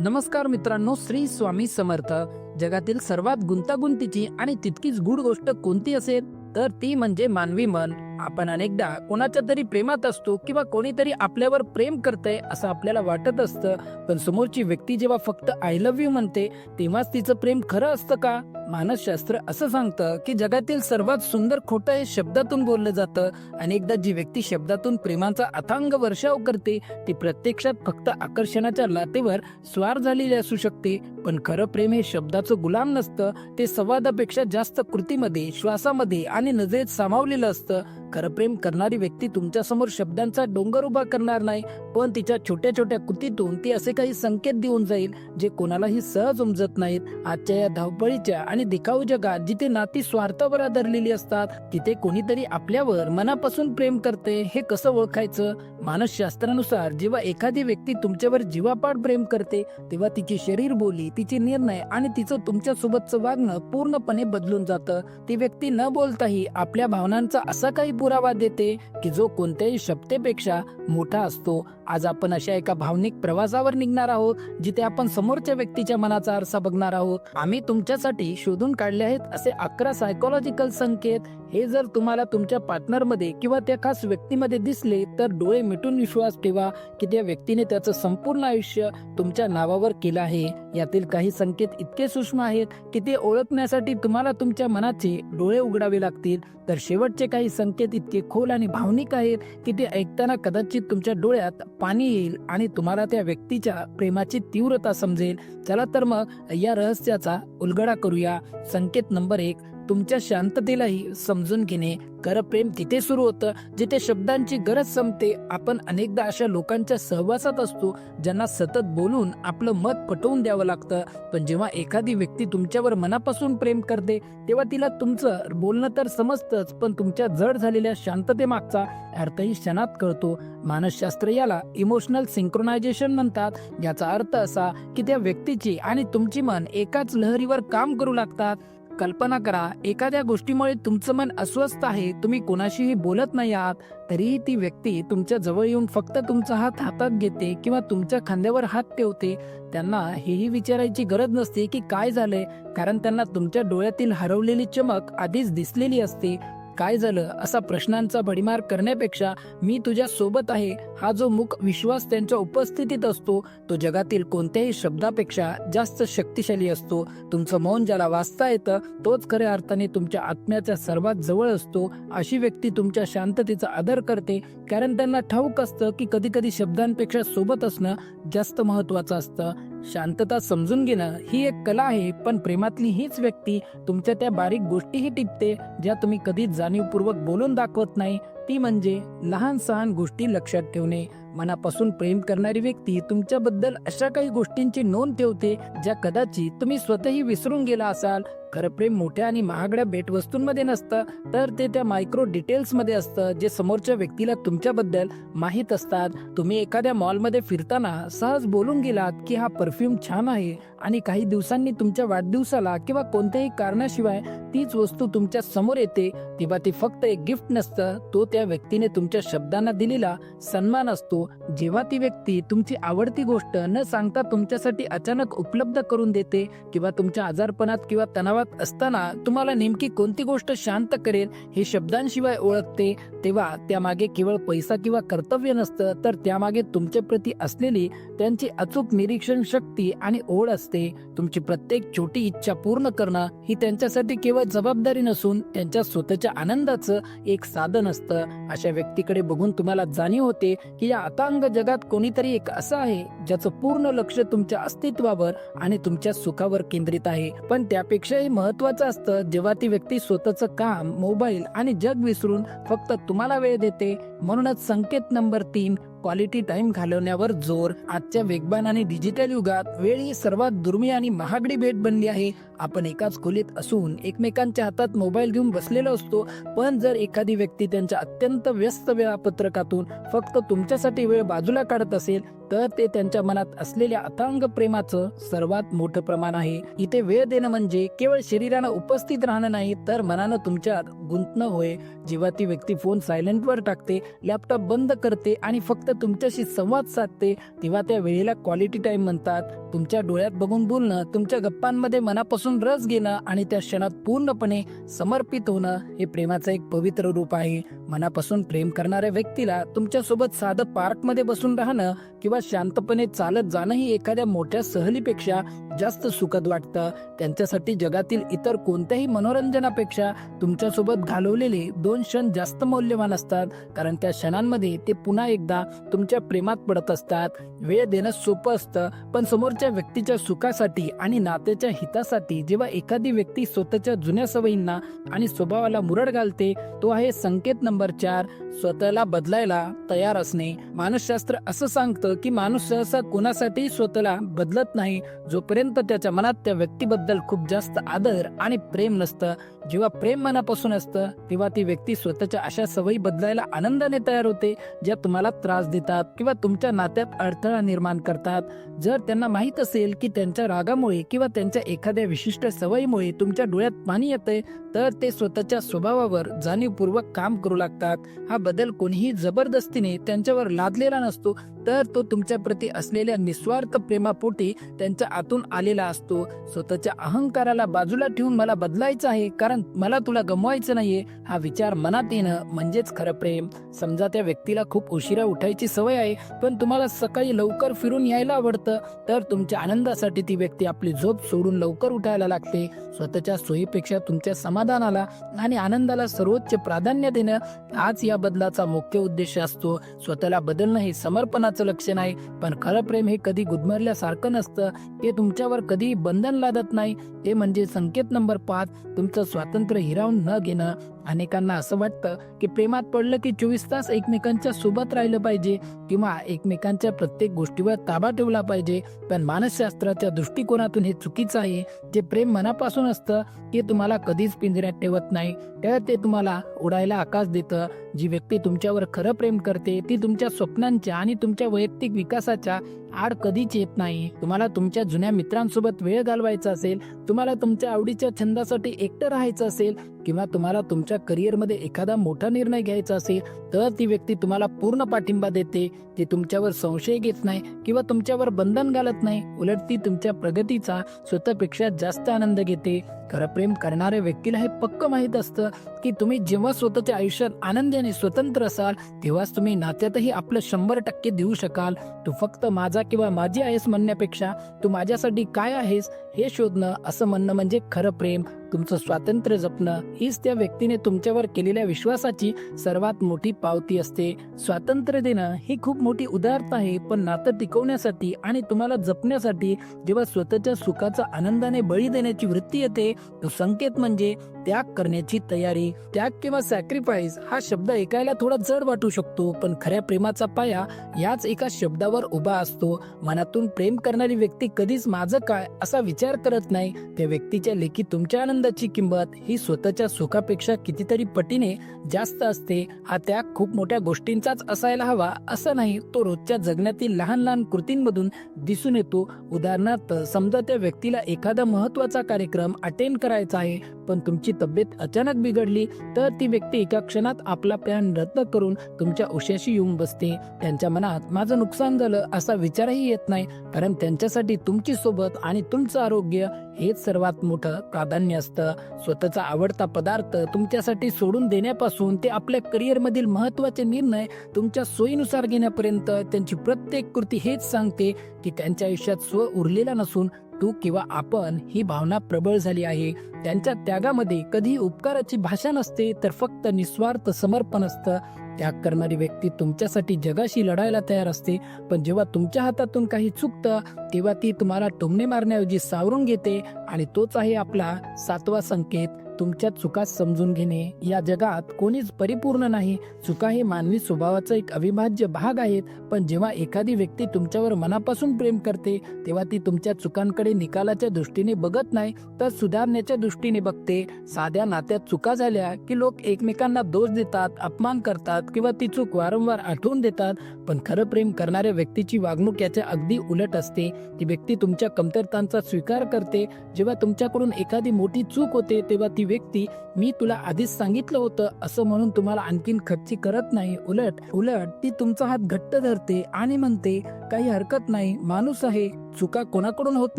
नमस्कार मित्रांनो श्री स्वामी समर्थ. जगातील सर्वात गुंतागुंतीची आणि तितकीच गूढ गोष्ट कोणती असेल? तर ती म्हणजे मानवी मन. आपण अनेकदा कोणाच्या तरी प्रेमात असतो किंवा कोणीतरी आपल्यावर प्रेम करतंय असं आपल्याला वाटत असतं. पण समोरची व्यक्ती जेव्हा फक्त आय लव्ह यू म्हणते तेव्हाच तिचं प्रेम खरं असतं का? मानसशास्त्र असं सांगतं की जगातील सर्वात सुंदर खोटं हे शब्दातून बोललं जातं. अनेकदा जी व्यक्ती शब्दातून प्रेमाचा अथांग वर्षाव करते ती प्रत्यक्षात फक्त आकर्षणाच्या लातेवर स्वार झालेली असू शकते. पण खरं प्रेम हे शब्दाचं गुलाम नसतं. ते संवादापेक्षा जास्त कृतीमध्ये श्वासामध्ये आणि नजरेत सामावलेलं असतं. खरं प्रेम करणारी व्यक्ती तुमच्यासमोर शब्दांचा डोंगर उभा करणार नाही पण तिच्या छोट्या छोट्या कृतीतून ती असे काही संकेत देऊन जाईल जे कोणालाही सहज उमजत नाहीत. आजच्या या धावपळीच्या आणि दिखाऊ जगात जिथे नाती स्वार्थावर आधारलेली असतात तिथे कोणीतरी आपल्यावर मनापासून प्रेम करते हे कसं ओळखायचं? मानसशास्त्रानुसार जेव्हा एखादी व्यक्ती तुमच्यावर जीवापाड प्रेम करते तेव्हा तिची शरीर बोली तिचे निर्णय आणि तिचं तुमच्या सोबतचं वागणं पूर्णपणे बदलून जातं. ती व्यक्ती न बोलताही आपल्या भावनांचा असा काही पुरावा देते की जो कोणत्याही शब्देपेक्षा मोठा असतो. आज आपण अशा एका भावनिक प्रवासावर निघणार आहोत जिथे आपण समोरच्या व्यक्तीच्या मनाचा आरसा बघणार आहोत. आम्ही तुमच्यासाठी शोधून काढले आहेत असे अकरा सायकोलॉजिकल संकेत हे जर तुम्हाला तुमच्या पार्टनरमध्ये किंवा त्या खास व्यक्तीमध्ये दिसले तर डोळे मिटून विश्वास ठेवा की त्या व्यक्तीने त्याचं संपूर्ण आयुष्य तुमच्या नावावर केलं आहे. यातील काही संकेत इतके सूक्ष्म आहेत की ते ओळखण्यासाठी तुम्हाला तुमच्या मनाचे डोळे उघडावे लागतील. तर शेवटचे काही संकेत इतके खोल आणि भावनिक आहेत की ते ऐकताना कदाचित तुमच्या डोळ्यात पाणी येईल आणि तुम्हाला त्या व्यक्तीच्या प्रेमाची तीव्रता समजेल. चला तर मग या रहस्याचा उलगडा करूया. संकेत नंबर एक. तुमच्या शांततेलाही समजून घेणे खरं प्रेम तिथे सुरू होतं जिथे शब्दांची गरज संपते. आपण अनेकदा अशा लोकांच्या सहवासात असतो ज्यांना सतत बोलून आपलं मत पटवून द्यावं लागतं. पण जेव्हा एखादी व्यक्ती तुमच्यावर मनापासून प्रेम करते तेव्हा तिला तुमचं बोलणं तर समजतंच पण तुमच्या जड झालेल्या शांततेमागचा अर्थही क्षणात कळतो. मानसशास्त्र याला इमोशनल सिंक्रोनायझेशन म्हणतात. याचा अर्थ असा की त्या व्यक्तीची आणि तुमची मन एकाच लहरीवर काम करू लागतात. कल्पना करा एखाद्या गोष्टीमुळे तुमचं मन अस्वस्थ आहे तुम्ही कोणाशीही बोलत नाही आहात तरीही ती व्यक्ती तुमच्या जवळ येऊन फक्त तुमचा हात हातात घेते किंवा तुमच्या खांद्यावर हात ठेवते. त्यांना हेही विचारायची गरज नसते की काय झालंय कारण त्यांना तुमच्या डोळ्यातील हरवलेली चमक आधीच दिसलेली असते. काय झालं असा प्रश्नांचा भडीमार करण्यापेक्षा मी तुझ्या सोबत आहे हा जो मुख विश्वास त्यांच्या उपस्थितीत असतो तो जगातील कोणत्याही शब्दापेक्षा जास्त शक्तिशाली असतो. तुमचं मौन ज्याला वाचता येतं तोच खऱ्या अर्थाने तुमच्या आत्म्याच्या सर्वात जवळ असतो. अशी व्यक्ती तुमच्या शांततेचा आदर करते कारण त्यांना ठाऊक असतं की कधी कधी शब्दांपेक्षा सोबत असणं जास्त महत्वाचं असतं. शांतता समजून घेणं ही एक कला आहे पण प्रेमातली हीच व्यक्ती तुमच्या त्या बारीक गोष्टीही टिपते ज्या तुम्ही कधीच जाणीवपूर्वक बोलून दाखवत नाही. ती म्हणजे लहान सहान गोष्टी लक्षात ठेवणे. मनापासून प्रेम करणारी व्यक्ती तुमच्याबद्दल अशा काही गोष्टींची नोंद ठेवते ज्या कदाचित तुम्ही स्वतःही विसरून गेला असाल. खरं प्रेम मोठ्या आणि महागड्या भेटवस्तूंमध्ये नसतं तर ते त्या मायक्रो डिटेल्समध्ये असतं जे समोरच्या व्यक्तीला तुमच्याबद्दल माहीत असतात. तुम्ही एखाद्या मॉलमध्ये फिरताना सहज बोलून गेलात की हा परफ्यूम छान आहे आणि काही दिवसांनी तुमच्या वाढदिवसाला किंवा कोणत्याही कारणाशिवाय तीच वस्तू तुमच्यासमोर येते तेव्हा ती फक्त एक गिफ्ट नसतं. तो त्या व्यक्तीने तुमच्या शब्दांना दिलेला सन्मान असतो. जेव्हा ती व्यक्ती तुमची आवडती गोष्ट न सांगता तुमच्यासाठी अचानक उपलब्ध करून देते किंवा तुमच्या आजारपणात किंवा तणाव तणावात असताना तुम्हाला नेमकी कोणती गोष्ट शांत करेल हे शब्दांशिवाय ओळखते तेव्हा त्यामागे केवळ पैसा किंवा कर्तव्य नसतं तर त्यामागे तुमच्या प्रती असलेली त्यांची अचूक निरीक्षण शक्ती आणि ओढ असते. तुमची प्रत्येक छोटी इच्छा पूर्ण करणं ही त्यांच्यासाठी केवळ जबाबदारी नसून त्यांच्या स्वतःच्या आनंदाचं एक साधन असतं. अशा व्यक्तीकडे बघून तुम्हाला जाणीव होते की या अतांग जगात कोणीतरी एक असं आहे. ज्याचं पूर्ण लक्ष तुमच्या अस्तित्वावर आणि तुमच्या सुखावर केंद्रित आहे. पण त्यापेक्षाही महत्वाचं असतं जेव्हा ती व्यक्ती स्वतःचं काम मोबाईल आणि जग विसरून फक्त तुम्हाला वेळ देते म्हणूनच संकेत नंबर तीन क्वालिटी टाइम घालवण्यावर जोर. आजच्या वेगवान आणि डिजिटल युगात वेळ ही सर्वात दुर्मिळ आणि महागडी भेट बनली आहे. आपण एकाच खोलीत असून एकमेकांच्या हातात मोबाईल घेऊन बसलेलो असतो. पण जर एखादी व्यक्ती त्यांच्या अत्यंत व्यस्त वेळापत्रकातून फक्त तुमच्यासाठी वेळ बाजूला काढत असेल तर ते त्यांच्या मनात असलेल्या अथांग प्रेमाचं सर्वात मोठं प्रमाण आहे. इथे वेळ देणं म्हणजे केवळ शरीरानं उपस्थित राहणं नाही तर मनानं तुमच्यात गुंतणं होय. जेव्हा ती व्यक्ती फोन सायलेंटवर टाकते लॅपटॉप बंद करते आणि फक्त तुमच्याशी संवाद साधते तेव्हा त्या वेळेला क्वालिटी टाइम म्हणतात. तुमच्या डोळ्यात बघून बोलणं तुमच्या गप्पांमध्ये मनापासून रस घेणं आणि त्या क्षणात पूर्णपणे समर्पित होणं हे प्रेमाचं एक पवित्र रूप आहे. मनापासून प्रेम करणाऱ्या व्यक्तीला तुमच्यासोबत साधं पार्कमध्ये बसून राहणं किंवा शांतपणे चालत जाणंही एखाद्या मोठ्या सहलीपेक्षा जास्त सुखद वाटतं. त्यांच्यासाठी जगातील इतर कोणत्याही मनोरंजनापेक्षा तुमच्यासोबत घालवलेले दोन क्षण जास्त मौल्यवान असतात. कारण त्या क्षणांमध्ये ते पुन्हा एकदा तुमच्या प्रेमात पडत असतात. वेळ देणं सोपं असतं पण समोरच्या व्यक्तीच्या सुखासाठी आणि नात्याच्या हितासाठी जेव्हा एखादी व्यक्ती स्वतःच्या जुन्या सवयींना आणि स्वभावाला मुरड घालते तो आहे संकेत नंबर चार स्वतःला बदलायला तयार असणे. मानसशास्त्र असं सांगतं की माणूस सहसा कोणासाठी स्वतःला बदलत नाही जोपर्यंत त्याच्या मनात त्या व्यक्तीबद्दल खूप जास्त आदर आणि प्रेम नसतं. जेव्हा प्रेम मनापासून असतं तेव्हा ती व्यक्ती स्वतःच्या अशा सवयी बदलायला आनंदाने तयार होते ज्या तुम्हाला त्रास देतात किंवा तुमच्या नात्यात अडथळा निर्माण करतात. जर त्यांना माहीत असेल की त्यांच्या रागामुळे किंवा त्यांच्या एखाद्या विशिष्ट विशिष्ट सवयीमुळे तुमच्या डोळ्यात पाणी येतंय तर ते स्वतःच्या स्वभावावर जाणीवपूर्वक काम करू लागतात. हा बदल कोणीही जबरदस्तीने त्यांच्यावर लादलेला नसतो तर तो तुमच्या प्रती असलेल्या निस्वार्थ प्रेमापोटी त्यांच्या आतून आलेला असतो. स्वतःच्या अहंकाराला बाजूला ठेवून मला बदलायचं आहे कारण मला तुला गमवायचं नाहीये हा विचार मनात येणं म्हणजेच खरं प्रेम. समजा त्या व्यक्तीला खूप उशिरा उठायची सवय आहे पण तुम्हाला सकाळी लवकर फिरून यायला आवडतं तर तुमच्या आनंदासाठी ती व्यक्ती आपली झोप सोडून लवकर उठायला लागते. स्वतःच्या सोयीपेक्षा तुमच्या समाधानाला आणि आनंदाला सर्वोच्च प्राधान्य देणं हाच या बदलाचा मुख्य उद्देश असतो. स्वतःला बदलणं हे समर्पण समर्पणाचं लक्षण आहे पण खरं प्रेम हे कधी गुदमरल्यासारखं नसतं. ते तुमच्यावर कधीही बंधन लादत नाही. ते म्हणजे संकेत नंबर पाच. तुमचं स्वातंत्र्य हिरावून न घेणं. अनेकांना असं वाटतं की प्रेमात पडलं की चोवीस तास एकमेकांच्या सोबत राहिलं पाहिजे किंवा एकमेकांच्या प्रत्येक गोष्टीवर ताबा ठेवला पाहिजे. पण मानसशास्त्राच्या दृष्टिकोनातून हे चुकीचं आहे. जे प्रेम मनापासून असतं ते तुम्हाला कधीच पिंजऱ्यात ठेवत नाही. तर ते तुम्हाला उडायला आकाश देतं. जी व्यक्ती तुमच्यावर खरं प्रेम करते ती तुमच्या स्वप्नांच्या आणि तुमच्या वैयक्तिक विकासाच्या आड कधीच येत नाही. तुम्हाला तुमच्या जुन्या मित्रांसोबत वेळ घालवायचा असेल तुम्हाला तुमच्या आवडीच्या छंदासाठी एकटं राहायचं असेल किंवा तुम्हाला तुमच्या करिअरमध्ये एखादा मोठा निर्णय घ्यायचा असेल तर ती व्यक्ती तुम्हाला पूर्ण पाठिंबा देते. ती तुमच्यावर संशय घेत नाही किंवा तुमच्यावर बंधन घालत नाही. उलट ती तुमच्या प्रगतीचा स्वतःपेक्षा जास्त आनंद घेते. खरं प्रेम करणाऱ्या व्यक्तीला हे पक्क माहीत असतं की तुम्ही जेव्हा स्वतःच्या आयुष्यात आनंदाने स्वतंत्र असाल तेव्हाच तुम्ही नात्यातही आपलं शंभर टक्के देऊ शकाल. तू फक्त माझा किंवा माझी आहेस म्हणण्यापेक्षा तू माझ्यासाठी काय आहेस हे शोधणं असं म्हणणं म्हणजे खरं प्रेम. तुमचं स्वातंत्र्य जपणं हीच त्या व्यक्तीने तुमच्यावर केलेल्या विश्वासाची सर्वात मोठी पावती असते. स्वातंत्र्य देणं ही खूप मोठी उदारता आहे पण नातं टिकवण्यासाठी आणि तुम्हाला जपण्यासाठी जेव्हा स्वतःच्या सुखाचा आनंदाने बळी देण्याची वृत्ती येते तो संकेत म्हणजे त्याग करण्याची तयारी. त्याग किंवा सॅक्रिफाईस हा शब्द ऐकायला थोडा जड वाटू शकतो पण खऱ्या प्रेमाचा पाया याच एका शब्दावर उभा असतो. मनातून प्रेम करणारी व्यक्ती कधीच माझं काय असा विचार करत नाही. त्या व्यक्तीच्या लेखी तुमच्या आनंदाची किंमत ही स्वतःच्या सुखापेक्षा कितीतरी पटीने जास्त असते. हा त्या खूप मोठ्या गोष्टींचाच असायला हवा असं नाही तो रोजच्या जगण्यातील लहान लहान कृतींमधून दिसून येतो. उदाहरणार्थ समजा त्या व्यक्तीला एखादा महत्त्वाचा कार्यक्रम अटेंड करायचा आहे पण तुमची तब्येत अचानक बिघडली तर ती व्यक्ती एका क्षणात आपला प्लॅन रद्द करून तुमच्या उशाशी येऊन बसते. त्यांच्या मनात माझं नुकसान झालं असा विचारही येत नाही कारण त्यांच्यासाठी तुमची सोबत आणि तुमचं आरोग्य हेच सर्वात मोठं प्राधान्य असतं. स्वतःचा आवडता पदार्थ तुमच्यासाठी सोडून देण्यापासून ते आपल्या करिअरमधील महत्त्वाचे महत्त्वाचे निर्णय तुमच्या सोयीनुसार घेण्यापर्यंत त्यांची प्रत्येक कृती हेच सांगते की त्यांच्या आयुष्यात स्व उरलेला नसून तू किंवा आपण ही भावना प्रबळ झाली आहे. त्यांच्या त्यागामध्ये कधी उपकाराची भाषा नसते तर फक्त निस्वार्थ समर्पण असतं. त्याग करणारी व्यक्ती तुमच्यासाठी जगाशी लढायला तयार असते पण जेव्हा तुमच्या हातातून काही चुकतं तेव्हा ती तुम्हाला टोमणे मारण्याऐवजी सावरून घेते आणि तोच आहे आपला सातवा संकेत. तुमच्या चुका समजून घेणे. या जगात कोणीच परिपूर्ण नाही. चुका हे मानवी स्वभावाचा एक अविभाज्य भाग आहेत. पण जेव्हा एखादी व्यक्ती तुमच्यावर मनापासून प्रेम करते तेव्हा ती तुमच्या चुकांकडे निकालाच्या दृष्टीने बघत नाही तर सुधारण्याच्या दृष्टीने बघते. साध्या नात्यात चुका झाल्या की लोक एकमेकांना दोष देतात अपमान करतात किंवा ती चूक वारंवार आठवून देतात. पण खरं प्रेम करणाऱ्या व्यक्तीची वागणूक याच्या अगदी उलट असते. ती व्यक्ती तुमच्या कमतरतांचा स्वीकार करते. जेव्हा तुमच्याकडून एखादी मोठी चूक होते तेव्हा ती व्यक्ती मी तुला आधीच सांगितलं होतं असं म्हणून तुम्हाला आणखीन खर्ची करत नाही. उलट उलट ती तुमचा हात घट्ट धरते आणि म्हणते काही हरकत नाही माणूस आहे चुका कोणाकडून होत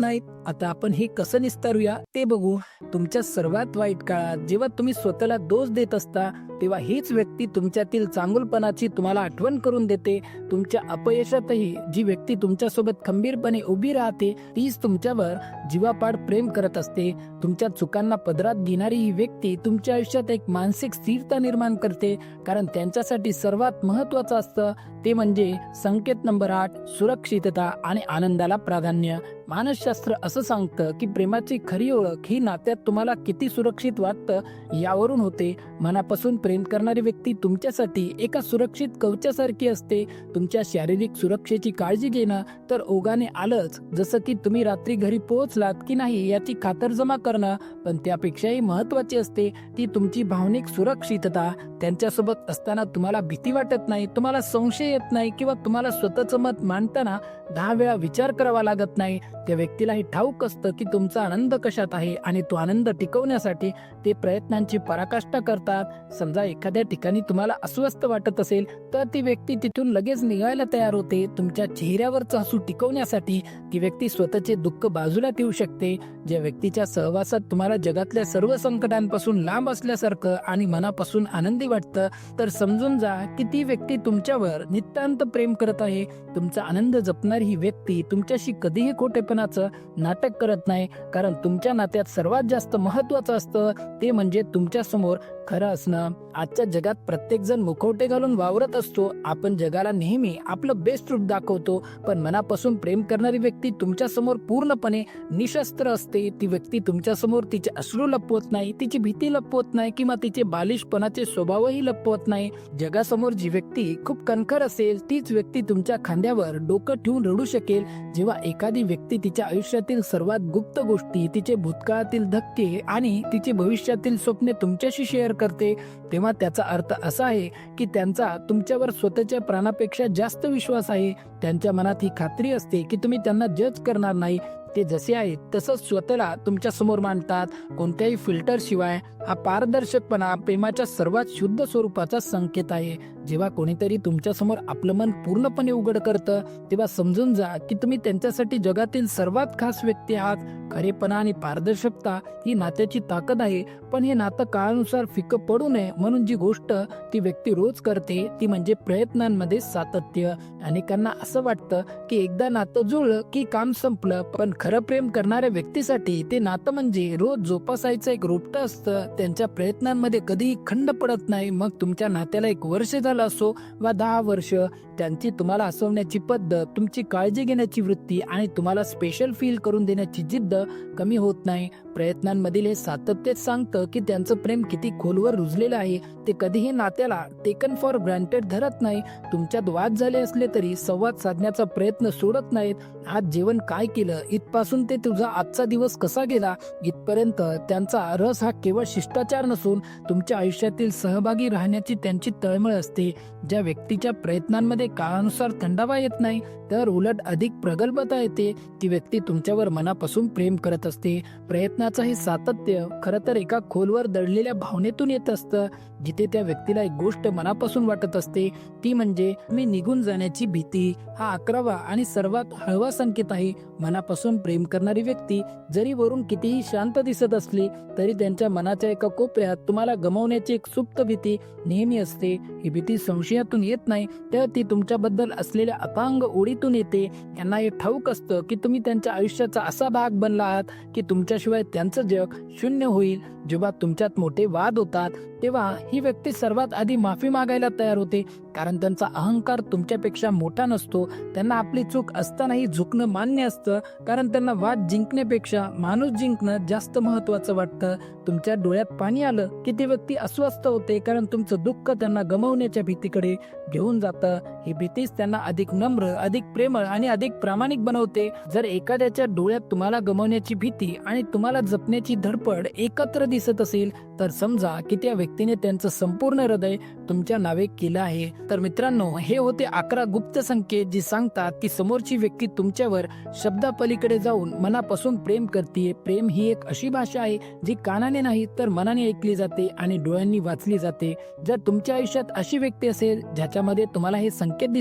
नाहीत. आता आपण हे कसं निस्तारूया ते बघू. तुमच्या सर्वात वाईट काळात जेव्हा तुम्ही स्वतःला दोष देत असता तेव्हा हीच व्यक्ती तुमच्यातील चांगुलपणाची तुम्हाला आठवण करून देते. तुमच्या अपयशातही जी व्यक्ती तुमच्यासोबत खंबीरपणे उभी राहते तीच तुमच्यावर जीवापाड प्रेम करत असते. तुमच्या चुकांना पदरात घेणारी ही व्यक्ती तुमच्या आयुष्यात एक मानसिक स्थिरता निर्माण करते. कारण त्यांच्यासाठी सर्वात महत्वाचं असतं ते म्हणजे संकेत नंबर आठ सुरक्षितता आणि आनंदाला प्राधान्य. मानसशास्त्र असं सांगतं की प्रेमाची खरी ओळख ही नात्यात तुम्हाला किती सुरक्षित वाटतं यावरून होते. मनापासून प्रेम करणारी व्यक्ती तुमच्यासाठी एका सुरक्षित कवचासारखी असते. तुमच्या शारीरिक सुरक्षेची काळजी घेणं तर ओघाने आलंच. जसं की तुम्ही रात्री घरी पोहोचलात की नाही याची खातरजमा करणं पण त्यापेक्षाही महत्वाची असते ती तुमची भावनिक सुरक्षितता. त्यांच्यासोबत असताना तुम्हाला भीती वाटत नाही तुम्हाला संशय येत नाही किंवा तुम्हाला स्वतःचं मत मांडताना दहा वेळा विचार करावा लागत नाही. त्या व्यक्तीला हे ठाऊक असतं की तुमचा आनंद कशात आहे आणि तो आनंद टिकवण्यासाठी ते प्रयत्नांची पराकाष्ठा करतात. समजा एखाद्या ठिकाणी तुम्हाला अस्वस्थ वाटत असेल तर ती व्यक्ती तिथून लगेच निघायला तयार होते. तुमच्या चेहऱ्यावरचं हसू टिकवण्यासाठी ती व्यक्ती स्वतःचे दुःख बाजूला ठेवू शकते. ज्या व्यक्तीच्या सहवासात तुम्हाला जगातल्या सर्व संकटांपासून लांब असल्यासारखं आणि मनापासून आनंदी वाटतं तर समजून जा की ती व्यक्ती तुमच्यावर नितांत प्रेम करत आहे. तुमचा आनंद जपणारी ही व्यक्ती तुमच्याशी कधीही खोटेपणाचं नाटक करत नाही. कारण तुमच्या नात्यात सर्वात जास्त महत्वाचं असतं ते म्हणजे तुमच्यासमोर खरं असणं आजच्या जगात प्रत्येक जण मुखवटे घालून वावरत असतो. आपण जगाला नेहमी आपलं बेस्ट रूप दाखवतो. पण मनापासून प्रेम करणारी व्यक्ती तुमच्यासमोर पूर्णपणे निशस्त्र असते. ती व्यक्ती तुमच्यासमोर तिचे अश्रू लपवत नाही तिची भीती लपवत नाही किंवा तिचे बालिशपणाचे स्वभावही लपवत नाही. जगासमोर जी व्यक्ती खूप कणखर असेल तीच व्यक्ती तुमच्या खांद्यावर डोकं ठेवून रडू शकेल. जेव्हा एखादी व्यक्ती तिच्या आयुष्यातील सर्वात गुप्त गोष्टी तिचे भूतकाळातील धक्के आणि तिचे भविष्यातील स्वप्ने तुमच्याशी शेअर करते तेव्हा त्याचा अर्थ असा आहे की त्यांचा तुमच्यावर स्वतःच्या प्राणापेक्षा जास्त विश्वास आहे. त्यांच्या मनात ही खात्री असते की तुम्ही त्यांना जज करणार नाही. ते जसे आहेत तसंच स्वतःला तुमच्यासमोर मांडतात. कोणत्याही फिल्टर शिवाय हा पारदर्शकपणा प्रेमाच्या सर्वात शुद्ध स्वरूपाचा संकेत आहे. जेव्हा कोणीतरी तुमच्यासमोर आपलं मन पूर्णपणे उघड करतं तेव्हा समजून जा की तुम्ही त्यांच्यासाठी जगातील सर्वात खास व्यक्ती आहात. खरेपणा आणि पारदर्शकता ही नात्याची ताकद आहे पण हे नातं काळानुसार फिकं पडू नये म्हणून जी गोष्ट ती व्यक्ती रोज करते ती म्हणजे प्रयत्नांमध्ये सातत्य. अनेकांना असं वाटतं की एकदा नातं जुळलं की काम संपलं पण खरं प्रेम करणाऱ्या व्यक्तीसाठी ते नातं म्हणजे रोज जोपासायचं एक रोपटं असतं. त्यांच्या प्रयत्नांमध्ये कधीही खंड पडत नाही. मग तुमच्या नात्याला एक वर्ष झालं असो वा दहा वर्ष त्यांची तुम्हाला हसवण्याची पद्धत तुमची काळजी घेण्याची वृत्ती आणि तुम्हाला स्पेशल फील करून देण्याची जिद्द कमी होत नाही. प्रयत्नांमधील हे सातत्य सांगतं की त्यांचं प्रेम किती खोलवर रुजलेलं आहे. ते कधीही नात्याला टेकन फॉर ग्रँटेड धरत नाही. तुमच्यात वाद झाले असले तरी संवाद साधण्याचा प्रयत्न सोडत नाहीत. आज जेवण काय केलं? इथपासून ते तुझा आजचा दिवस कसा गेला? इथपर्यंत त्यांचा रस हा केवळ शिष्टाचार नसून तुमच्या आयुष्यातील सहभागी राहण्याची त्यांची तळमळ असते. ज्या व्यक्तीच्या प्रयत्नांमध्ये काळानुसार थंडावा येत नाही तर उलट अधिक प्रगल्भता येते. ती व्यक्ती तुमच्यावर मनापासून प्रेम करत असते. प्रयत्नाचं हे सातत्य खरं तर एका खोलवर दडलेल्या भावनेतून येत असतं. जिथे त्या व्यक्तीला एक गोष्ट मनापासून वाटत असते ती म्हणजे मी निघून जाण्याची भीती. हा अकरावा आणि सर्वात हळवा संकेत आहे. मनापासून प्रेम करणारी व्यक्ती जरी वरून कितीही शांत दिसत असली तरी त्यांच्या मनाच्या एका कोपऱ्यात तुम्हाला गमावण्याची एक सुप्त भीती नेहमी असते. ही भीती संशयातून येत नाही तर ती तुम तुमच्याबद्दल असलेल्या अपांग ओढीतून येते. यांना हे ठाऊक असतं की तुम्ही त्यांच्या आयुष्याचा असा भाग बनला आहात की तुमच्याशिवाय त्यांचं जग शून्य होईल. जेव्हा तुमच्यात मोठे वाद होतात तेव्हा ही व्यक्ती सर्वात आधी माफी मागायला तयार होते कारण त्यांचा अहंकार तुमच्यापेक्षा मोठा नसतो. त्यांना आपली चूक असतानाही झुकणं मान्य असतं कारण त्यांना वाद जिंकण्यापेक्षा माणूस जिंकणं जास्त महत्वाचं वाटतं. तुमच्या डोळ्यात पाणी आलं की ती व्यक्ती अस्वस्थ होते कारण तुमचं दुःख त्यांना गमवण्याच्या भीतीकडे घेऊन जातं. ही भीतीच त्यांना अधिक नम्र अधिक प्रेमळ आणि अधिक प्रामाणिक बनवते. जर एखाद्याच्या डोळ्यात तुम्हाला गमवण्याची भीती आणि तुम्हाला जपण्याची धडपड एकत्र दिसत असेल तर समजा की त्या व्यक्तीने त्यांचं संपूर्ण हृदय तुमच्या नावे केलं आहे. तर मित्रांनो हे होते अकरा गुप्त संकेत जी सांगतात की समोरची व्यक्ती तुमच्यावर शब्दापलीकडे जाऊन मनापासून प्रेम करते. प्रेम ही एक अशी भाषा आहे जी कानाने नाही तर मनाने ऐकली जाते आणि डोळ्यांनी वाचली जाते. जर तुमच्या आयुष्यात अशी व्यक्ती असेल ज्याच्यामध्ये तुम्हाला हे संकेत